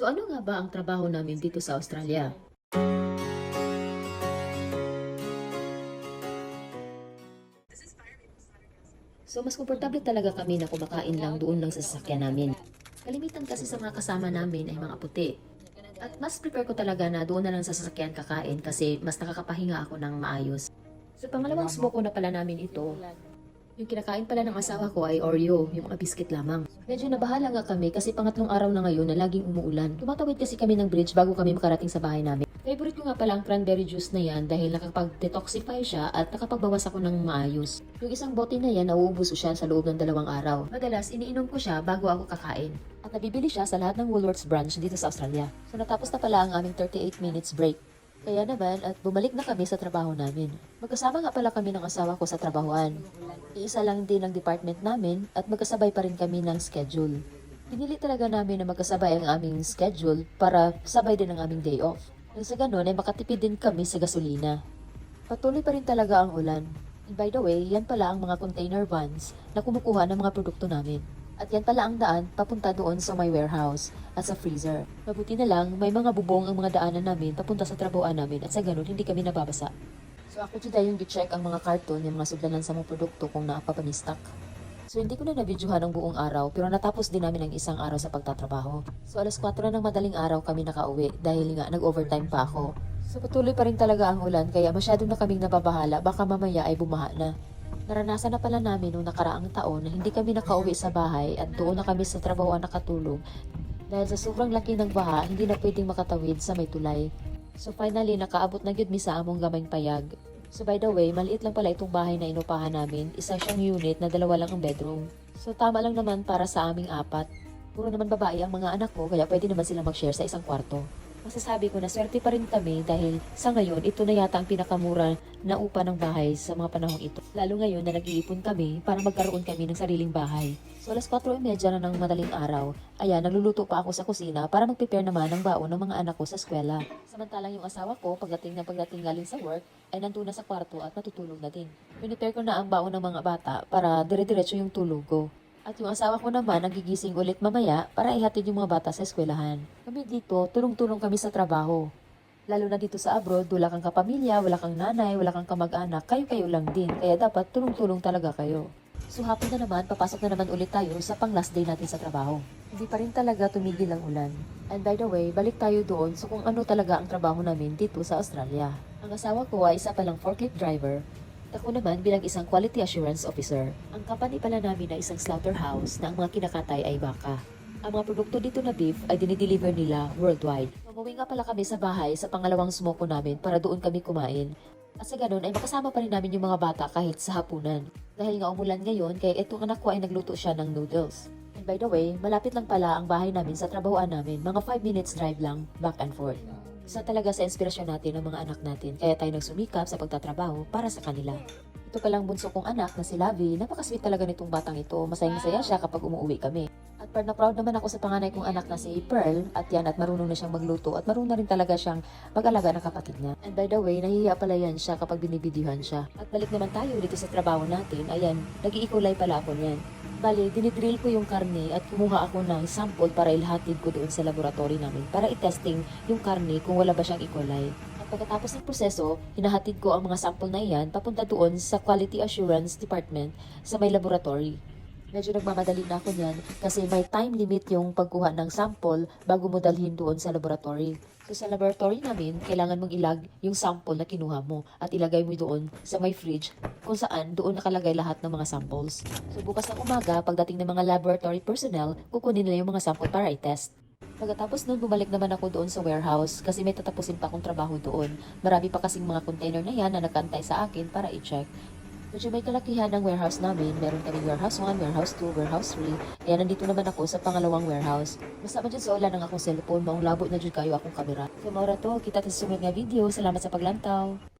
So ano nga ba ang trabaho namin dito sa Australia? So mas komportable talaga kami na kumakain lang doon lang sa sasakyan namin. Kalimitan kasi sa mga kasama namin ay mga puti. At mas prepare ko talaga na doon na lang sa sasakyan kakain kasi mas nakakapahinga ako ng maayos. So pangalawang smoke na pala namin ito. Yung kinakain pala ng asawa ko ay Oreo, yung mga biscuit lamang. Medyo nabahala nga kami kasi pangatlong araw na ngayon na laging umuulan. Tumatawid kasi kami ng bridge bago kami makarating sa bahay namin. Favorite ko nga pala ang cranberry juice na yan dahil nakapag-detoxify siya at nakapagbawas ako ng maayos. Yung isang bote na yan, nauubos ko siya sa loob ng dalawang araw. Madalas, iniinom ko siya bago ako kakain. At nabibili siya sa lahat ng Woolworths branch dito sa Australia. So natapos na pala ang aming 38 minutes break. Kaya naman at bumalik na kami sa trabaho namin. Magkasama nga pala kami ng asawa ko sa trabahoan. Iisa lang din ang department namin at magkasabay pa rin kami ng schedule. Pinili talaga namin na magkasabay ang aming schedule para sabay din ang aming day off. Nang sa ganun ay makatipid din kami sa gasolina. Patuloy pa rin talaga ang ulan. And by the way, yan pala ang mga container vans na kumukuha ng mga produkto namin. At yan pala ang daan papunta doon sa my warehouse at sa freezer. Mabuti na lang, may mga bubong ang mga daanan namin papunta sa trabuan namin at sa ganun hindi kami nababasa. So ako today yung gi-check ang mga karton, yung mga suglanan sa mga produkto kung naapapanistock. So hindi ko na nabidyohan ang buong araw pero natapos din namin ang isang araw sa pagtatrabaho. So alas 4 na ng madaling araw kami nakauwi dahil nga nag-overtime pa ako. So patuloy pa rin talaga ang ulan kaya masyado na kaming nababahala baka mamaya ay bumaha na. Naranasan na pala namin noong nakaraang taon na hindi kami nakauwi sa bahay at doon na kami sa trabahoan nakatulog dahil sa sobrang laki ng baha hindi na pwedeng makatawid sa may tulay. So finally nakaabot na gyud mi sa among gamayng payag. So by the way, maliit lang pala itong bahay na inupahan namin. Isa siyang unit na dalawa lang ang bedroom. So tama lang naman para sa aming apat. Puro naman babae ang mga anak ko kaya pwede naman silang mag-share sa isang kwarto. Masasabi ko na swerte pa rin kami dahil sa ngayon ito na yata ang pinakamura na upa ng bahay sa mga panahong ito. Lalo ngayon na nag-iipon kami para magkaroon kami ng sariling bahay. So alas 4.30 na ng madaling araw, ayan, nagluluto pa ako sa kusina para mag-prepare naman ng baon ng mga anak ko sa eskwela. Samantalang yung asawa ko, pagdating na pagdating galing sa work, ay nandun na sa kwarto at natutulog na din. Pinipare ko na ang baon ng mga bata para dire-diretso yung tulog ko. At yung asawa ko naman nagigising ulit mamaya para ihatid yung mga bata sa eskwelahan. Kami dito, tulong-tulong kami sa trabaho. Lalo na dito sa abroad, wala kang kapamilya, wala kang nanay, wala kang kamag-anak, kayo-kayo lang din. Kaya dapat tulong-tulong talaga kayo. So hapon na naman, papasok na naman ulit tayo sa pang last day natin sa trabaho. Hindi pa rin talaga tumigil ang ulan. And by the way, balik tayo doon sa kung ano talaga ang trabaho namin dito sa Australia. Ang asawa ko ay isa palang forklift driver ako naman bilang isang quality assurance officer. Ang company pala namin ay isang slaughterhouse na ang mga kinakatay ay baka. Ang mga produkto dito na beef ay dinideliver nila worldwide. Umuwi nga pala kami sa bahay sa pangalawang smoke namin para doon kami kumain. At sa ganun ay makasama pa rin namin yung mga bata kahit sa hapunan. Dahil nga umulan ngayon, kaya itong anak ko ay nagluto siya ng noodles. And by the way, malapit lang pala ang bahay namin sa trabahoan namin. Mga 5 minutes drive lang, back and forth. Isa talaga sa inspirasyon natin ng mga anak natin, kaya tayo nagsumikap sa pagtatrabaho para sa kanila. Ito palang bunso kong anak na si Lavi, napakasweet talaga nitong batang ito. Masayang-masaya siya kapag umuwi kami. At proud na proud naman ako sa panganay kong anak na si Pearl at yan at marunong na siyang magluto at marunong na rin talaga siyang mag-alaga ng kapatid niya. And by the way, nahihiya pala yan siya kapag binibidyohan siya. At balik naman tayo dito sa trabaho natin. Ayan, nag-iikulay pala ako niyan. Bali, dinidrill ko yung karne at kumuha ako ng sample para ilhatid ko doon sa laboratory namin para i-testing yung karne kung wala ba siyang E. At pagkatapos ng proseso, hinahatid ko ang mga sample na iyan papunta doon sa Quality Assurance Department sa may laboratory. Medyo nagmamadali na ako niyan kasi may time limit yung pagkuha ng sample bago mo dalhin doon sa laboratory. So sa laboratory namin, kailangan mong ilag yung sample na kinuha mo at ilagay mo doon sa may fridge kung saan doon nakalagay lahat ng mga samples. So bukas ng umaga, pagdating ng mga laboratory personnel, kukunin nila yung mga sample para i-test. Pagkatapos nun, bumalik naman ako doon sa warehouse kasi may tatapusin pa akong trabaho doon. Marami pa kasing mga container na yan na nagkantay sa akin para i-check. Medyo may kalakihan ng warehouse namin. Meron kaming warehouse 1, warehouse 2, warehouse 3. Kaya nandito naman ako sa pangalawang warehouse. Basta man dyan sa ulan ng akong cellphone, maong labot na dyan kayo akong kamera. So maura to, kita sa sunod nga video. Salamat sa paglantaw.